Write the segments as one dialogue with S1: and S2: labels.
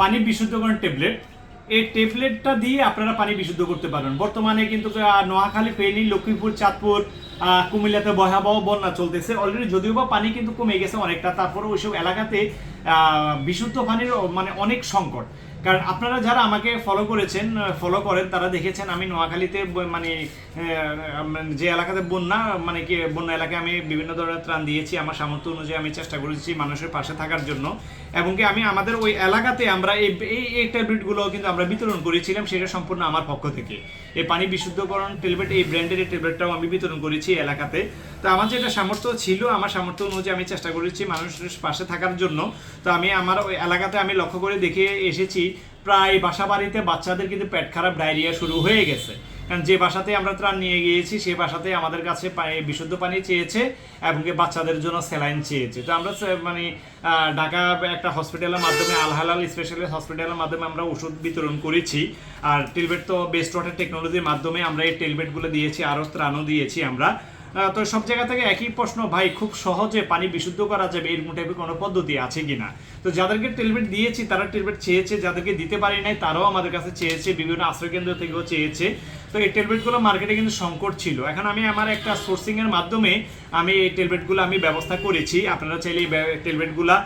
S1: পানি বিশুদ্ধকরণ ট্যাবলেট। এই ট্যাবলেটটা দিয়ে আপনারা পানি বিশুদ্ধ করতে পারবেন বর্তমানে কিন্তু নোয়াখালী, ফেনী, লক্ষ্মীপুর, চাঁদপুর কুমিল্লাতে ভয়াবহ বন্যা চলতেছে। অলরেডি যদিও বা পানি কিন্তু কমে গেছে অনেকটা তারপরে ওইসব এলাকাতে বিশুদ্ধ পানির মানে অনেক সংকট। কারণ আপনারা যারা আমাকে ফলো করেছেন ফলো করেন, তারা দেখেছেন আমি নোয়াখালীতে মানে যে এলাকাতে বন্যা মানে কি, বন্যা এলাকায় আমি বিভিন্ন ধরনের ত্রাণ দিয়েছি, আমার সামর্থ্য অনুযায়ী আমি চেষ্টা করেছি মানুষের পাশে থাকার জন্য। এবং কি, আমি আমাদের ওই এলাকাতে আমরা এই এই ট্যাবলেটগুলো কিন্তু আমরা বিতরণ করেছিলাম, সেটা সম্পূর্ণ আমার পক্ষ থেকে। এই পানি বিশুদ্ধকরণ ট্যাবলেট, এই ব্র্যান্ডের এই ট্যাবলেটটাও আমি বিতরণ করেছি এলাকাতে। তো আমার যেটা সামর্থ্য ছিল, আমার সামর্থ্য অনুযায়ী আমি চেষ্টা করেছি মানুষের পাশে থাকার জন্য। তো আমি আমার ওই এলাকাতে আমি লক্ষ্য করে দেখে এসেছি প্রায় বাসা বাড়িতে বাচ্চাদের কিন্তু পেট খারাপ, ডায়রিয়া শুরু হয়ে গেছে। কারণ যে বাসাতে আমরা ত্রাণ নিয়ে গিয়েছি সেই বাসাতে আমাদের কাছে বিশুদ্ধ পানি চেয়েছে এবং বাচ্চাদের জন্য স্যালাইন চেয়েছে। তো আমরা মানে ঢাকা একটা হসপিটালের মাধ্যমে আল হালাল স্পেশালিস্ট হসপিটালের মাধ্যমে আমরা ওষুধ বিতরণ করেছি। আর টেলবেট তো বেস্ট ওয়াটার টেকনোলজির মাধ্যমে আমরা এই টেলবেটগুলো দিয়েছি, আরও ত্রাণও দিয়েছি আমরা। তো সব জায়গা থেকে একই প্রশ্ন, ভাই, খুব সহজে পানি বিশুদ্ধ করা যাবে? এরকম মোটামুটি কোনো পদ্ধতি আছে কিনা? তো যাদেরকে ট্রিটমেন্ট দিয়েছি, তারা ট্রিটমেন্ট চেয়েছে, যাদেরকে দিতে পারি নাই, তারাও আমাদের কাছে চেয়েছে, বিভিন্ন আশ্রয়কেন্দ্র থেকেও চেয়েছে। তো এই টেলবেটগুলো মার্কেটে কিন্তু সংকট ছিল। এখন আমি আমার একটা সোর্সিং এর মাধ্যমে আমি এই টেলবেটগুলো আমি ব্যবস্থা করেছি। আপনারা চাইলে এই টেলবেটগুলা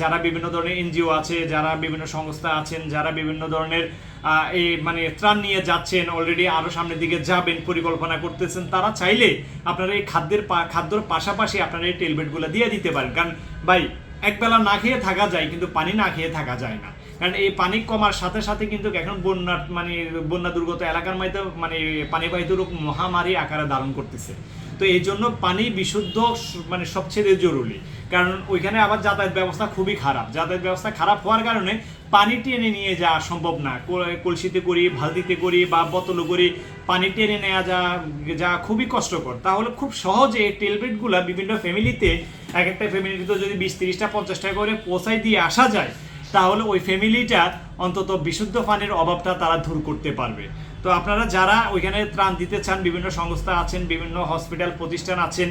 S1: যারা বিভিন্ন ধরনের এনজিও আছে, যারা বিভিন্ন সংস্থা আছেন, যারা বিভিন্ন ধরনের এই মানে ত্রাণ নিয়ে যাচ্ছেন অলরেডি আরও সামনের দিকে যাবেন, পরিকল্পনা করতেছেন, তারা চাইলে আপনারা এই খাদ্যের খাদ্যর পাশাপাশি আপনারা এই টেলবেটগুলো দিয়ে দিতে পারেন। কারণ ভাই, একবেলা না খেয়ে থাকা যায়, কিন্তু পানি না খেয়ে থাকা যায় না। কারণ এই পানি কমার সাথে সাথে কিন্তু এখন বন্যা মানে বন্যা দুর্গত এলাকার মধ্যে মানে পানিবাহিত রোগ মহামারী আকারে ধারণ করতেছে। তো এই জন্য পানি বিশুদ্ধ মানে সবচেয়ে জরুরি। কারণ ওইখানে আবার যাতায়াত ব্যবস্থা খুবই খারাপ। যাতায়াত ব্যবস্থা খারাপ হওয়ার কারণে পানি টেনে নিয়ে যাওয়া সম্ভব না। কল- কলসিতে করি বালতিতে করি বা বোতলে করি পানি টেনে নেওয়া যা যা খুবই কষ্টকর। তাহলে খুব সহজে টেলবেটগুলা বিভিন্ন ফ্যামিলিতে এক একটা ফ্যামিলিতে যদি বিশ, তিরিশটা, পঞ্চাশটা করে পৌঁছাই দিয়ে আসা যায় তাহলে ওই ফ্যামিলিটা অন্তত বিশুদ্ধ পানির অভাবটা তারা দূর করতে পারবে। তো আপনারা যারা ওইখানে ত্রাণ দিতে চান, বিভিন্ন সংস্থা আছেন, বিভিন্ন হসপিটাল প্রতিষ্ঠান আছেন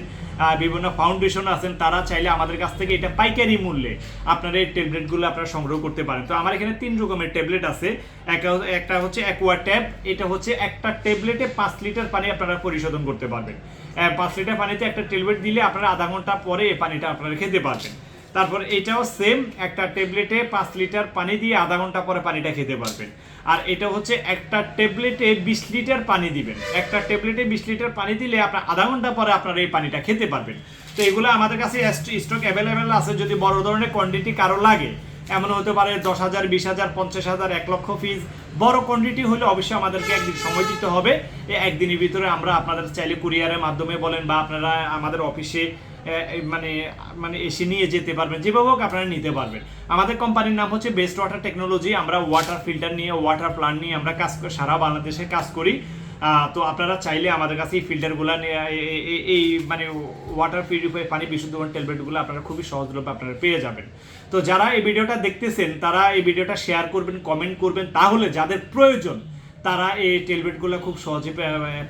S1: বিভিন্ন ফাউন্ডেশন আছেন, তারা চাইলে আমাদের কাছ থেকে এটা পাইকারি মূল্যে আপনারা এই ট্যাবলেটগুলো আপনারা সংগ্রহ করতে পারেন। তো আমার এখানে তিন রকমের ট্যাবলেট আছে। একটা একটা হচ্ছে অ্যাকোয়া ট্যাব এটা হচ্ছে একটা ট্যাবলেটে পাঁচ লিটার পানি আপনারা পরিশোধন করতে পারবেন। পাঁচ লিটার পানিতে একটা ট্যাবলেট দিলে আপনারা আধা ঘণ্টা পরে এই পানিটা আপনারা খেতে পারবেন। তারপর এটাও সেম একটা ট্যাবলেটে পাঁচ লিটার পানি দিয়ে আধা ঘণ্টা পরে পানিটা খেতে পারবেন। আর এটা হচ্ছে একটা ট্যাবলেটে বিশ লিটার পানি দিবেন। একটা ট্যাবলেটে বিশ লিটার পানি দিলে আপনার আধা ঘণ্টা পরে আপনারা এই পানিটা খেতে পারবেন। তো এগুলো আমাদের কাছে স্টক অ্যাভেলেবেল আছে, যদি বড় ধরনের কোয়ান্টিটি কারও লাগে। এমন হতে পারে দশ হাজার, বিশ হাজার, পঞ্চাশ হাজার, এক লক্ষ ফিজ বড় কোয়ান্টিটি হলে অবশ্যই আমাদেরকে একদিন সময় দিতে হবে। এই একদিনের ভিতরে আমরা আপনাদের চাইলে কুরিয়ারের মাধ্যমে বলেন বা আপনারা আমাদের অফিসে মানে মানে এসে নিয়ে যেতে পারবেন, যেভাবে হোক আপনারা নিতে পারবেন। আমাদের কোম্পানির নাম হচ্ছে বেস্ট ওয়াটার টেকনোলজি আমরা ওয়াটার ফিল্টার নিয়ে ওয়াটার প্লান্ট নিয়ে আমরা কাজ সারা বাংলাদেশে কাজ করি। তো আপনারা চাইলে আমাদের কাছে এই ফিল্টারগুলো এই মানে ওয়াটার পিউরিফাই পানি বিশুদ্ধ ট্যাবলেটগুলো আপনারা খুবই সহজলভ্যে আপনারা পেয়ে যাবেন। তো যারা এই ভিডিওটা দেখতেছেন, তারা এই ভিডিওটা শেয়ার করবেন কমেন্ট করবেন, তাহলে যাদের প্রয়োজন তারা এই টেলবেটগুলো খুব সহজে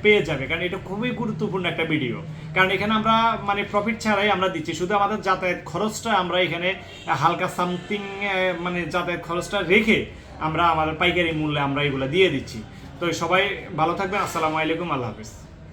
S1: পেয়ে যাবে। কারণ এটা খুবই গুরুত্বপূর্ণ একটা ভিডিও কারণ এখানে আমরা মানে প্রফিট ছাড়াই আমরা দিচ্ছি। শুধু আমাদের যাতায়াত খরচটা আমরা এখানে হালকা সামথিং মানে যাতায়াত খরচটা রেখে আমরা আমাদের পাইকারি মূল্যে আমরা এগুলো দিয়ে দিচ্ছি। তো সবাই ভালো থাকবেন। আসসালামু আলাইকুম। আল্লাহ হাফিজ।